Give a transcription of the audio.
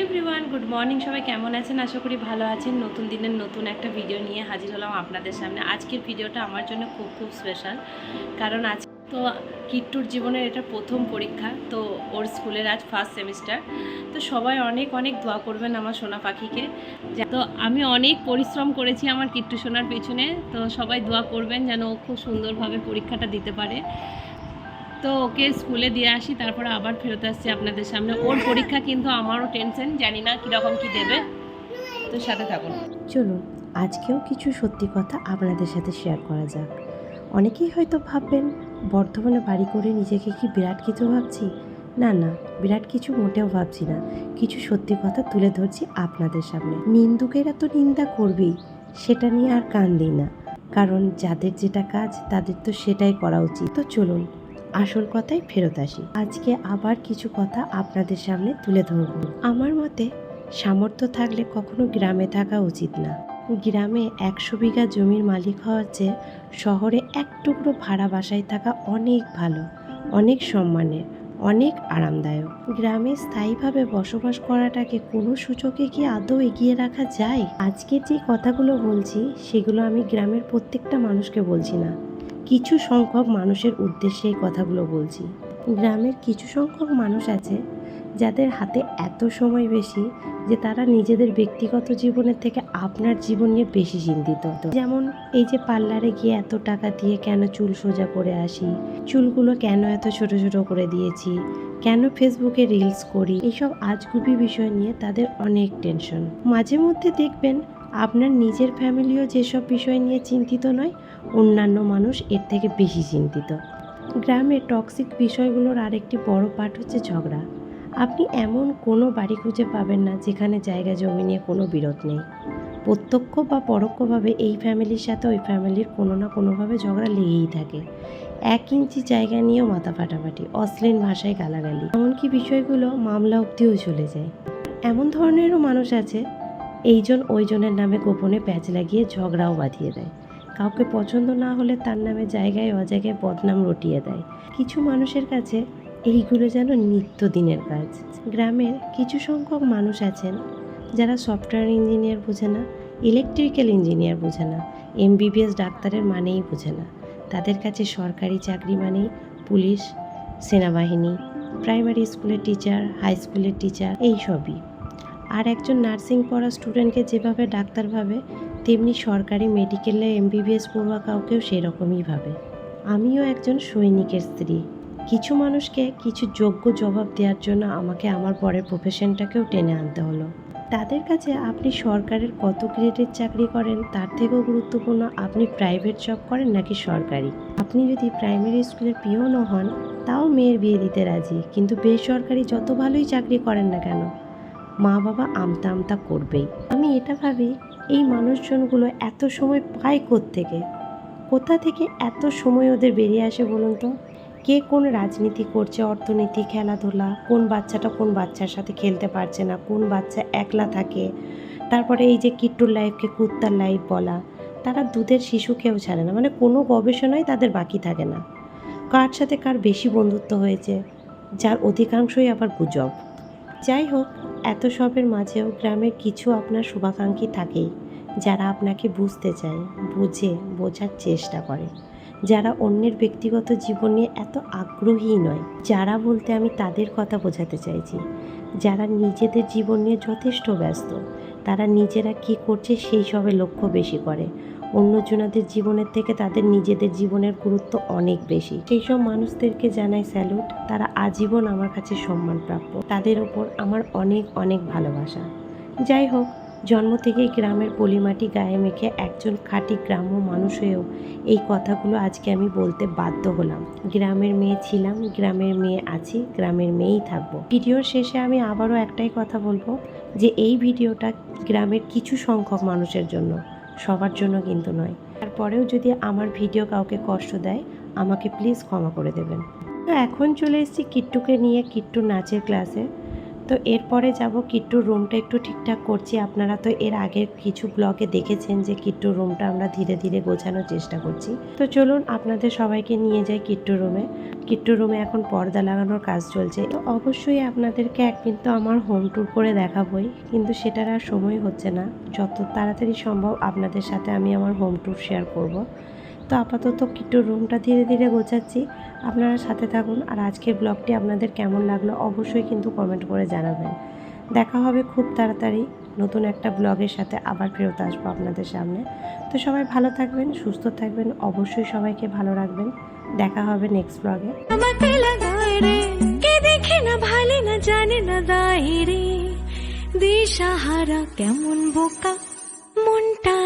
Everyone, good morning. সবাই কেমন আছেন? আশা করি ভালো আছেন। নতুন দিনের নতুন একটা ভিডিও নিয়ে হাজির হলাম আপনাদের সামনে। আজকের ভিডিওটা আমার জন্য খুব খুব স্পেশাল কারণ আজ তো কিট্টুর জীবনের এটা প্রথম পরীক্ষা, তো ওর স্কুলের আজ ফার্স্ট সেমিস্টার তো সবাই অনেক অনেক দোয়া করবেন আমার সোনা পাখিকে। তো আমি অনেক পরিশ্রম করেছি আমার কিট্টু সোনার পেছনে। তো সবাই দোয়া করবেন যেন ও খুব সুন্দরভাবে পরীক্ষাটা দিতে পারে। তো ওকে স্কুলে দিয়ে আসি, তারপরে আবার ফেরত আসছি আপনাদের সামনে। ওর পরীক্ষা কিন্তু আমারও টেনশন, জানি না কীরকম কী দেবে। তো সাথে থাকুন। চলুন, আজকেও কিছু সত্যি কথা আপনাদের সাথে শেয়ার করা যাক। অনেকেই হয়তো ভাববেন, বর্ধমানে বাড়ি করে নিজেকে কি বিরাট কিছু ভাবছি? না না, বিরাট কিছু মোটেও ভাবছি না। কিছু সত্যি কথা তুলে ধরছি আপনাদের সামনে। নিন্দুকেরা তো নিন্দা করবেই, সেটা নিয়ে আর কান দিই না। কারণ যাদের যেটা কাজ, তাদের তো সেটাই করা উচিত। তো চলুন আসল কথায় ফেরত আসি। আজকে আবার কিছু কথা আপনাদের সামনে তুলে ধরব। আমার মতে, সামর্থ্য থাকলে কখনো গ্রামে থাকা উচিত না। গ্রামে একশো বিঘা জমির মালিক হওয়ার চেয়ে শহরে এক টুকরো ভাড়া বাসায় থাকা অনেক ভালো, অনেক সম্মানের, অনেক আরামদায়ক। গ্রামে স্থায়ীভাবে বসবাস করাটাকে কোনো সূচকে কি আদৌ এগিয়ে রাখা যায়? আজকে যে কথাগুলো বলছি, সেগুলো আমি গ্রামের প্রত্যেকটা মানুষকে বলছি না। কিছু সংখ্যক মানুষের উদ্দেশ্যে এই কথাগুলো বলছি। গ্রামের কিছু সংখ্যক মানুষ আছে যাদের হাতে এত সময় বেশি যে তারা নিজেদের ব্যক্তিগত জীবনের থেকে আপনার জীবন নিয়ে বেশি চিন্তিত। যেমন এই যে পার্লারে গিয়ে এত টাকা দিয়ে কেন চুল সোজা করে আসি? চুলগুলো কেন এত ছোট ছোট করে দিয়েছি? কেন ফেসবুকে রিলস করি? এইসব আজগুবি বিষয় নিয়ে তাদের অনেক টেনশন মাঝে মধ্যে দেখবেন আপনার নিজের ফ্যামিলিও যেসব বিষয় নিয়ে চিন্তিত নয় অন্যান্য মানুষ এর থেকে বেশি চিন্তিত। গ্রামে টক্সিক বিষয়গুলোর আরেকটি বড় পার্ট হচ্ছে ঝগড়া। আপনি এমন কোনো বাড়ি খুঁজে পাবেন না যেখানে জায়গা জমি নিয়ে কোনো বিরোধ নেই। প্রত্যক্ষ বা পরোক্ষভাবে এই ফ্যামিলির সাথে ওই ফ্যামিলির কোনো না কোনোভাবে ঝগড়া লেগেই থাকে। এক ইঞ্চি জায়গা নিয়েও মাথা ফাটাফাটি, অশ্লীল ভাষায় গালাগালি। এমনকি বিষয়গুলো মামলা অব্দিও চলে যায়। এমন ধরনেরও মানুষ আছে, এইজন ওইজনের নামে গোপনে প্যাচ লাগিয়ে ঝগড়াও বাঁধিয়ে দেয়। কাউকে পছন্দ না হলে তার নামে জায়গায় অজায়গায় বদনাম রটিয়ে দেয়। কিছু মানুষের কাছে এইগুলো যেন নিত্যদিনের কাজ। গ্রামের কিছু সংখ্যক মানুষ আছেন যারা সফটওয়্যার ইঞ্জিনিয়ার বোঝে না, ইলেকট্রিক্যাল ইঞ্জিনিয়ার বোঝে না, এমবিবিএস ডাক্তারের মানেই বোঝে না। তাদের কাছে সরকারি চাকরি মানেই পুলিশ, সেনাবাহিনী, প্রাইমারি স্কুলের টিচার, হাই স্কুলের টিচার এই সবই আর একজন নার্সিং পড়া স্টুডেন্টকে যেভাবে ডাক্তার ভাবে, তেমনি সরকারি মেডিকেলে এমবিবিএস পড়ুয়া কাউকেও সেরকমই ভাবে। আমিও একজন সৈনিকের স্ত্রী। কিছু মানুষকে কিছু যোগ্য জবাব দেওয়ার জন্য আমাকে আমার পরের প্রফেশনটাকেও টেনে আনতে হলো। তাদের কাছে আপনি সরকারের কত গ্রেডের চাকরি করেন, তার থেকেও গুরুত্বপূর্ণ, আপনি প্রাইভেট জব করেন নাকি সরকারি? আপনি যদি প্রাইমারি স্কুলের পিওনও হন, তাও মেয়ের বিয়ে দিতে রাজি, কিন্তু বেসরকারি যত ভালোই চাকরি করেন না কেন মা বাবা আমতা আমতা করবেই। আমি এটা ভাবি, এই মানুষজনগুলো এত সময় পায় থেকে কোথা থেকে এত সময় ওদের বেরিয়ে আসে বলুন তো? কে কোন রাজনীতি করছে, অর্থনীতি, খেলাধুলা, কোন বাচ্চাটা কোন বাচ্চার সাথে খেলতে পারছে না, কোন বাচ্চা একলা থাকে? তারপরে এই যে কিট্টুর লাইফকে কুত্তার লাইফ বলা, তারা দুধের শিশুকেও ছাড়ে না মানে কোনো গবেষণাই তাদের বাকি থাকে না। কার সাথে কার বেশি বন্ধুত্ব হয়েছে, যার অধিকাংশই আবার গুজব। যাই হোক, এত সবের মাঝেও গ্রামের কিছু আপনার শুভাকাঙ্ক্ষী থাকেই, যারা আপনাকে বুঝতে চায়, বুঝে, বোঝার চেষ্টা করে। যারা অন্যের ব্যক্তিগত জীবন নিয়ে এত আগ্রহী নয়, যারা বলতে আমি তাদের কথা বোঝাতে চাইছি। যারা নিজেদের জীবন নিয়ে যথেষ্ট ব্যস্ত, তারা নিজেরা কী করছে সেই সবে লক্ষ্য বেশি করে। অন্যজনাদের জীবনের থেকে তাদের নিজেদের জীবনের গুরুত্ব অনেক বেশি। সেই সব মানুষদেরকে জানাই স্যালুট, তারা আজীবন আমার কাছে সম্মানপ্রাপ্য তাদের ওপর আমার অনেক অনেক ভালোবাসা। যাই হোক, জন্ম থেকেই গ্রামের পলিমাটি গায়ে মেখে একজন খাঁটি গ্রাম্য মানুষ হয়েও এই কথাগুলো আজকে আমি বলতে বাধ্য হলাম। গ্রামের মেয়ে ছিলাম, গ্রামের মেয়ে আছি, গ্রামের মেয়েই থাকব। ভিডিওর শেষে আমি আবারও একটাই কথা বলব যে, এই ভিডিওটা গ্রামের কিছু সংখ্যক মানুষের জন্য। সবার জন্য কিন্তু নয়। তারপরেও যদি আমার ভিডিও কাউকে কষ্ট দেয়, আমাকে প্লিজ ক্ষমা করে দেবেন। তো এখন চলে এসেছি কিট্টুকে নিয়ে কিট্টু নাচের ক্লাসে তো এরপরে যাব কিট্টুর রুমটা একটু ঠিকঠাক করছি। আপনারা তো এর আগের কিছু ব্লগে দেখেছেন যে কিট্টুর রুমটা আমরা ধীরে ধীরে গোছানোর চেষ্টা করছি। তো চলুন আপনাদের সবাইকে নিয়ে যাই কিট্টুর রুমে কিট্টুর রুমে এখন পর্দা লাগানোর কাজ চলছে। তো অবশ্যই আপনাদেরকে একদিন তো আমার হোম ট্যুর করে দেখাবই, কিন্তু সেটার আর সময় হচ্ছে না। যত তাড়াতাড়ি সম্ভব আপনাদের সাথে আমি আমার হোম ট্যুর শেয়ার করব। তো আপাতত কিট্টুর রুমটা ধীরে ধীরে গোছাচ্ছি। আপনারা সাথে থাকুন আর আজকের ব্লগটি আপনাদের কেমন লাগল অবশ্যই কিন্তু কমেন্ট করে জানাবেন। দেখা হবে খুব তাড়াতাড়ি নতুন একটা ব্লগের সাথে আবার ফেরত আসব আপনাদের সামনে। তো সবাই ভালো থাকবেন, সুস্থ থাকবেন, অবশ্যই সবাইকে ভালো রাখবেন। দেখা হবে নেক্সট ব্লগে দেখে না না জানে না দিশাহারা কেমন বোকা, মনটা